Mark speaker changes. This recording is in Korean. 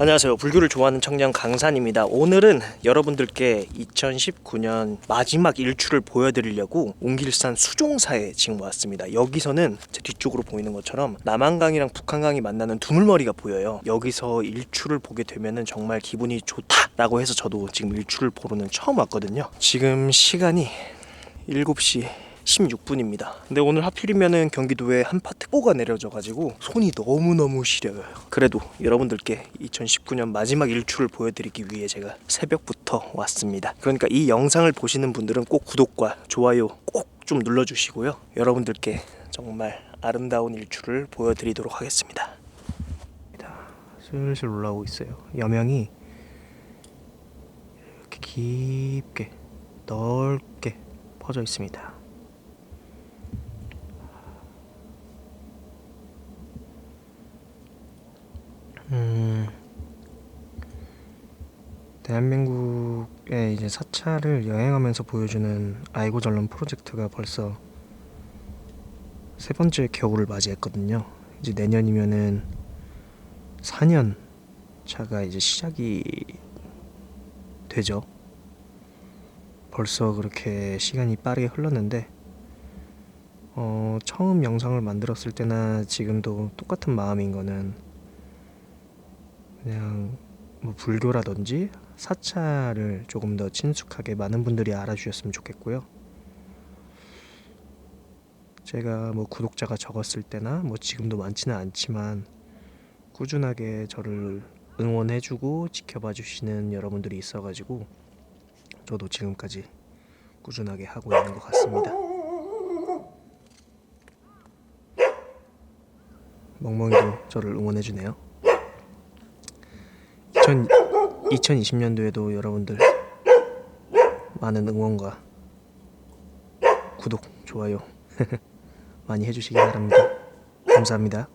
Speaker 1: 안녕하세요. 불교를 좋아하는 청년 강산입니다. 오늘은 여러분들께 2019년 마지막 일출을 보여드리려고 옹길산 수종사에 지금 왔습니다. 여기서는 제 뒤쪽으로 보이는 것처럼 남한강이랑 북한강이 만나는 두물머리가 보여요. 여기서 일출을 보게 되면은 정말 기분이 좋다라고 해서 저도 지금 일출을 보러는 처음 왔거든요. 지금 시간이 7시 16분입니다. 근데 오늘 하필이면은 경기도에 한파 특보가 내려져가지고 손이 너무너무 시려요. 그래도 여러분들께 2019년 마지막 일출을 보여드리기 위해 제가 새벽부터 왔습니다. 그러니까 이 영상을 보시는 분들은 꼭 구독과 좋아요 꼭 좀 눌러주시고요. 여러분들께 정말 아름다운 일출을 보여드리도록 하겠습니다. 슬슬 올라오고 있어요. 여명이 이렇게 깊게 넓게 퍼져 있습니다. 음, 대한민국의 이제 사찰을 여행하면서 보여주는 아이고 전론 프로젝트가 벌써 세 번째 겨울을 맞이했거든요. 이제 내년이면은 4년 차가 이제 시작이 되죠. 벌써 그렇게 시간이 빠르게 흘렀는데 어, 처음 영상을 만들었을 때나 지금도 똑같은 마음인 거는 그냥 뭐 불교라든지 사찰을 조금 더 친숙하게 많은 분들이 알아주셨으면 좋겠고요. 제가 뭐 구독자가 적었을 때나 뭐 지금도 많지는 않지만 꾸준하게 저를 응원해주고 지켜봐 주시는 여러분들이 있어가지고 저도 지금까지 꾸준하게 하고 있는 것 같습니다. 멍멍이도 저를 응원해주네요. 2000, 2020년도에도 여러분들 많은 응원과 구독, 좋아요 많이 해주시기 바랍니다. 감사합니다.